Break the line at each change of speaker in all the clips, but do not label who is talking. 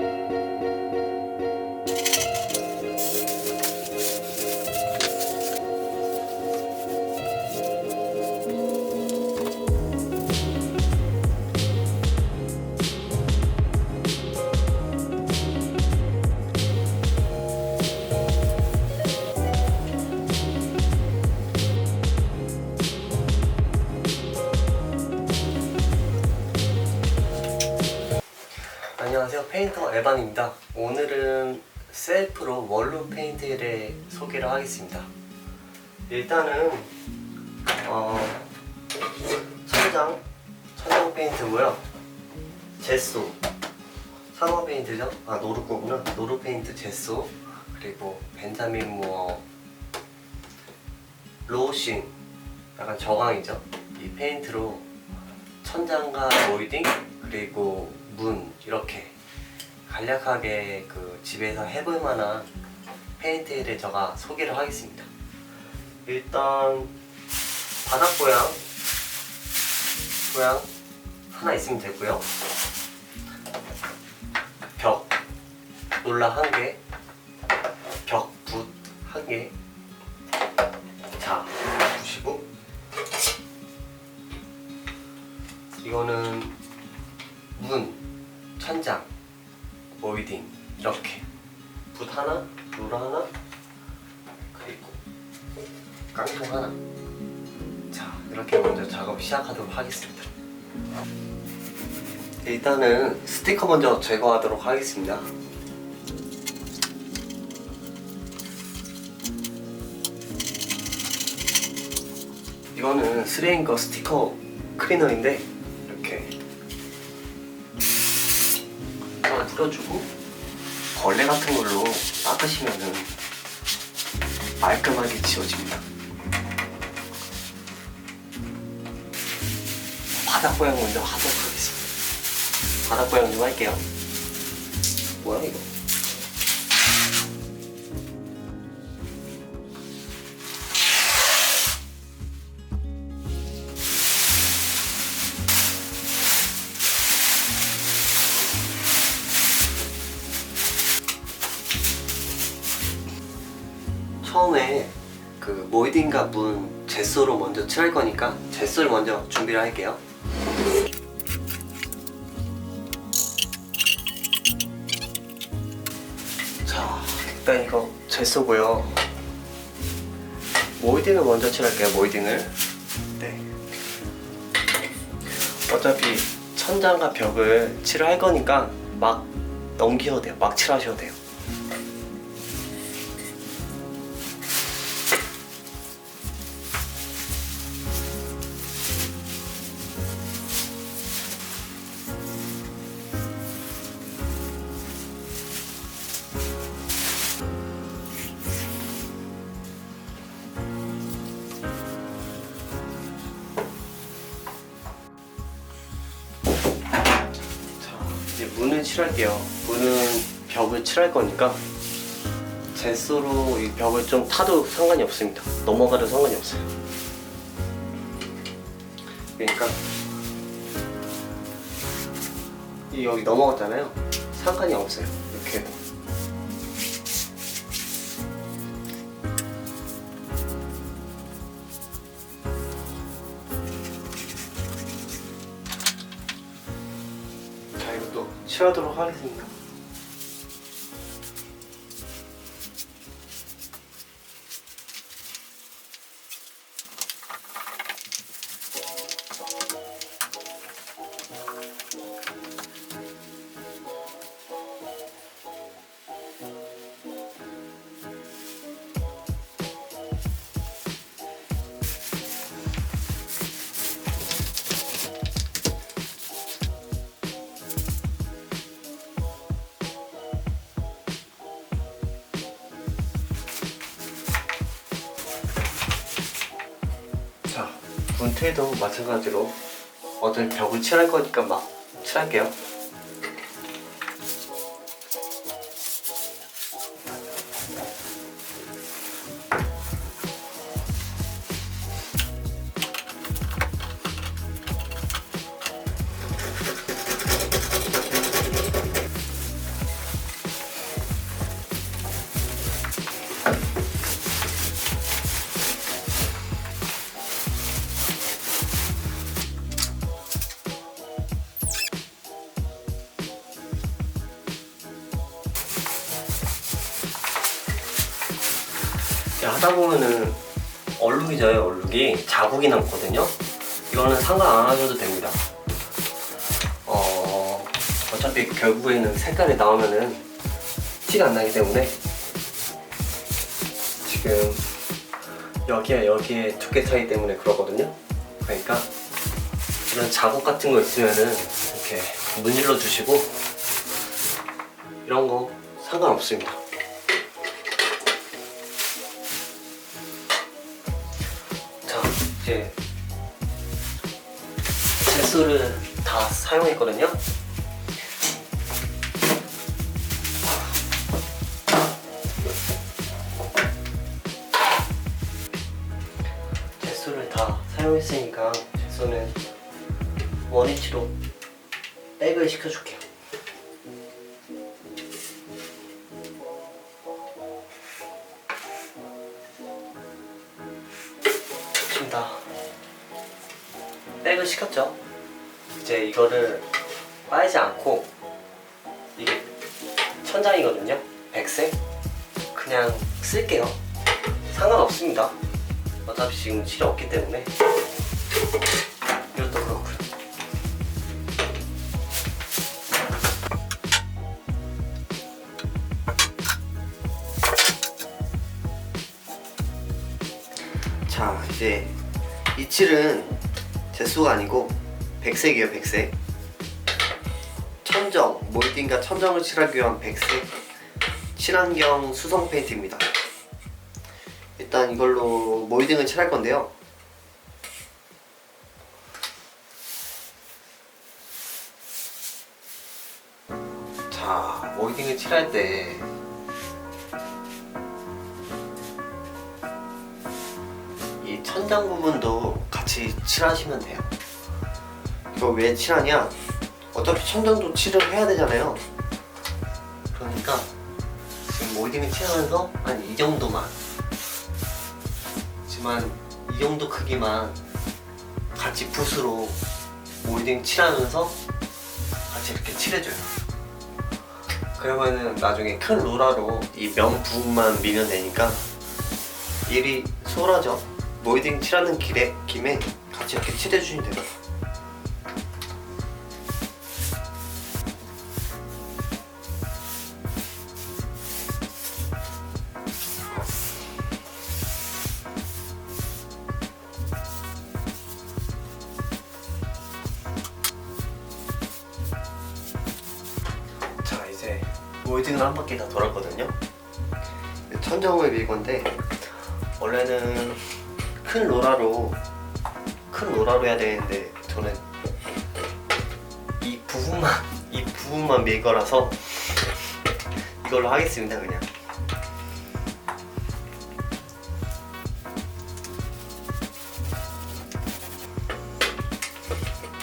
안 에반입니다. 오늘은 셀프로 원룸 페인트를 소개를 하겠습니다. 일단은 어, 천장 천장 페인트고요. 제소. 산화 페인트죠? 아 노루 거구나. 노루 페인트 제소. 그리고 벤자민 무어. 로우싱 약간 저강이죠? 이 페인트로 천장과 모이딩 그리고 문 이렇게 간략하게 그 집에서 해볼 만한 페인트를 제가 소개를 하겠습니다. 일단 바닥 보양 보양 하나 있으면 되고요. 벽 놀라 한 개, 벽붓한 개. 자 보시고 이거는 깡통 하나. 자 이렇게 먼저 작업 시작하도록 하겠습니다. 일단은 스티커 먼저 제거하도록 하겠습니다. 이거는 스레인거 스티커 클리너인데 이렇게 한번 풀어주고 걸레 같은 걸로 닦으시면은 깔끔하게 지워집니다. 바닥 보양 먼저 하도록 하겠습니다. 바닥 보양 좀 할게요. 뭐야 이거? 처음에 그 모이딩과 문 제소로 먼저 칠할 거니까 제소를 먼저 준비를 할게요. 자, 일단 이거 제소고요. 모이딩을 먼저 칠할게요. 모이딩을. 네. 어차피 천장과 벽을 칠할 거니까 막 넘기셔도 돼요. 막 칠하셔도 돼요. 칠할게요. 문은 벽을 칠할 거니까 제소로 이 벽을 좀 타도 상관이 없습니다. 넘어가도 상관이 없어요. 그러니까 이 여기 넘어갔잖아요. 상관이 없어요. 이렇게. 칠하도록 하겠습니다. 문틀도 마찬가지로 어떤 벽을 칠할 거니까 막 칠할게요. 하다 보면은 얼룩이 져요 얼룩이. 자국이 남거든요. 이거는 상관 안 하셔도 됩니다. 어 어차피 결국에는 색깔이 나오면은 티가 안 나기 때문에 지금 여기에 여기에 두께 차이 때문에 그러거든요. 그러니까 이런 자국 같은 거 있으면은 이렇게 문질러 주시고 이런 거 상관없습니다 자 이제 젯소를 다 사용했거든요. 젯소를 다 사용했으니까 젯소는 원위치로 백을 시켜줄게 요 좋습니다 백을 시켰죠? 이제 이거를 빠이지 않고 이게 천장이거든요? 백색? 그냥 쓸게요. 상관없습니다. 어차피 지금 치료 없기 때문에. 이것도 그렇고요. 자 이제 이 칠은 제수가 아니고 백색이에요 백색. 천정 몰딩과 천정을 칠하기 위한 백색 친환경 수성 페인트입니다. 일단 이걸로 몰딩을 칠할 건데요. 자 몰딩을 칠할 때 이 천장 부분도 같이 칠하시면 돼요. 이거 왜 칠하냐? 어차피 천장도 칠을 해야 되잖아요. 그러니까 지금 몰딩을 칠하면서 한 이 정도만 하지만 이 정도 크기만 같이 붓으로 몰딩 칠하면서 같이 이렇게 칠해줘요. 그러면은 나중에 큰 로라로 이 면 부분만 밀면 되니까 일이 수월하죠. 몰딩 칠하는 길에 김에 같이 이렇게 칠해주시면 돼요. 자 이제 몰딩을 한 바퀴 다 돌았거든요. 천정을 밀 건데 원래는 큰 로라로 큰 로라로 해야 되는데 저는 이 부분만 이 부분만 밀 거라서 이걸로 하겠습니다 그냥.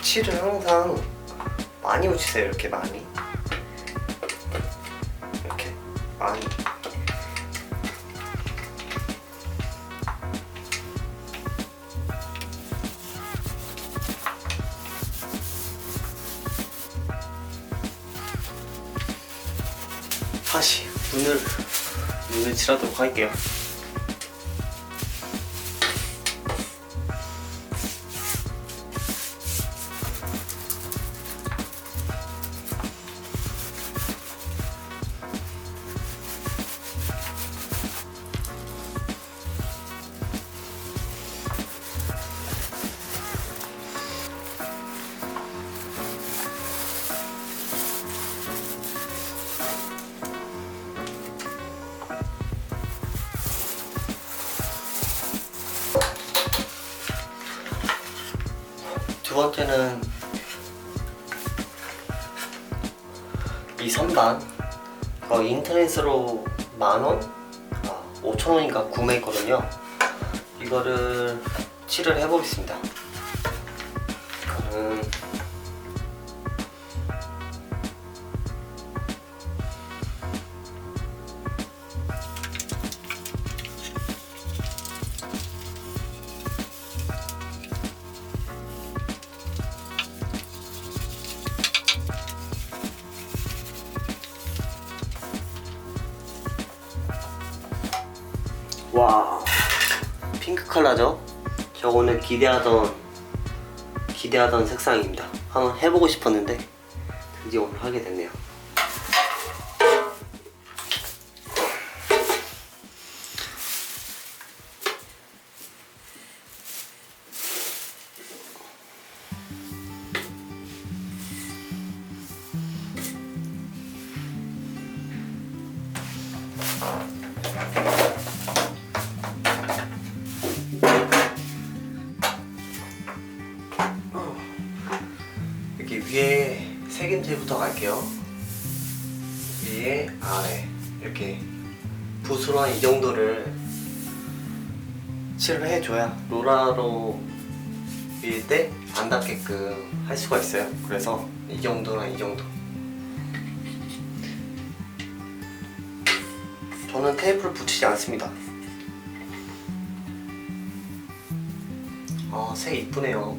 칠을 항상 많이 묻히세요 이렇게 많이? 이렇게 많이 다시 눈을 눈을 칠하도록 할게요. 두 번째는 이 선반 어, 인터넷으로 만원? 아, 5천원인가 구매했거든요 이거를 칠을 해보겠습니다 이거는 컬러죠? 저 오늘 기대하던 기대하던 색상입니다. 한번 해보고 싶었는데 드디어 오늘 하게 됐네요. 색임제부터 갈게요. 위에 아래 이렇게 붓으로 한 이 정도를 칠을 해줘야 로라로 밀 때 안 닿게끔 할 수가 있어요. 그래서 이 정도랑 이 정도. 저는 테이프를 붙이지 않습니다. 아, 색 이쁘네요.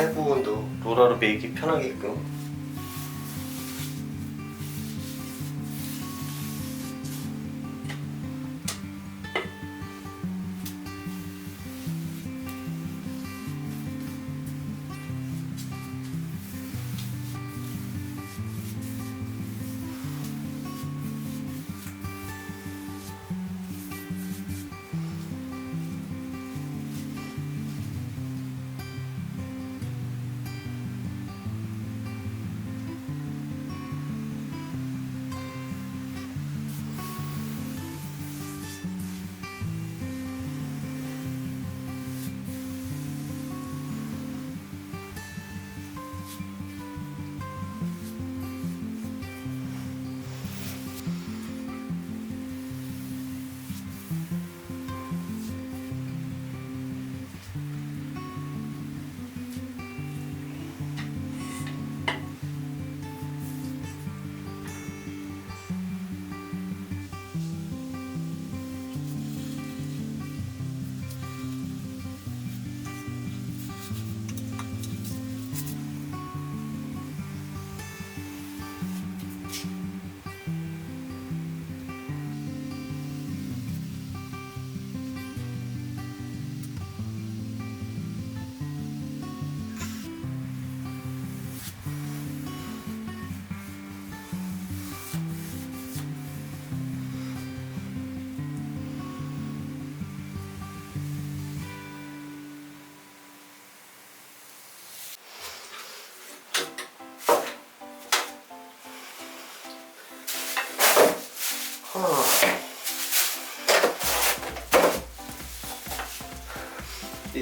아래 부분도 로라로 밀기 편하게끔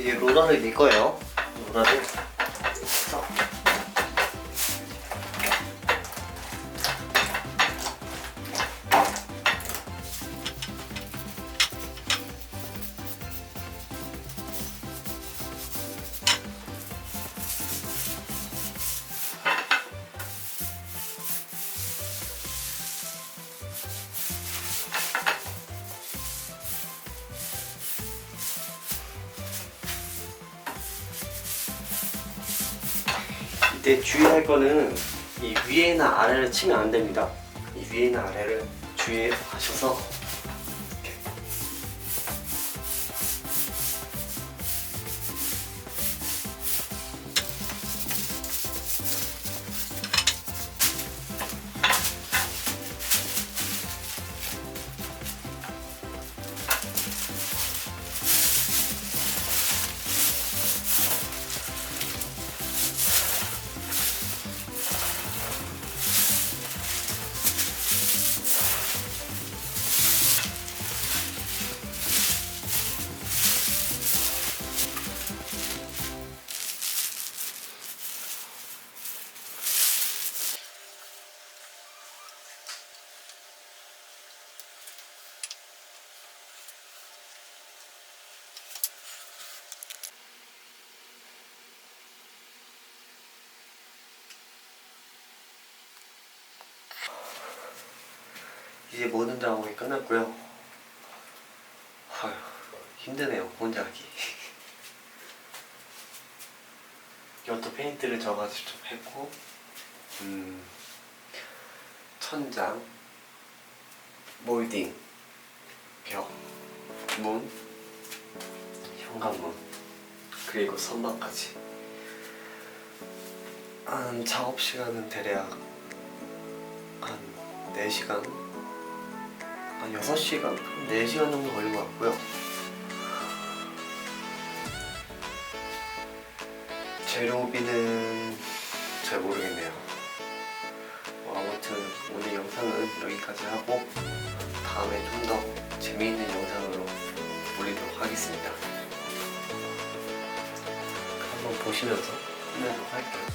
이제 로라를 밀 거예요. 로라를 이때 주의할 거는 이 위에나 아래를 치면 안 됩니다. 이 위에나 아래를 주의하셔서 이제 모든 작업이 끝났고요. 아휴, 힘드네요, 혼자 하기. 이것도 페인트를 저가 직접 했고, 음, 천장, 몰딩, 벽, 문, 현관문, 그리고 선반까지. 한 작업 시간은 대략 한 4시간? 한 6시간? 한 4시간 정도 걸린 것 같고요. 재료비는 잘 모르겠네요. 뭐 아무튼 오늘 영상은 여기까지 하고 다음에 좀 더 재미있는 영상으로 올리도록 하겠습니다. 한번 보시면서 끝내도록 할게요.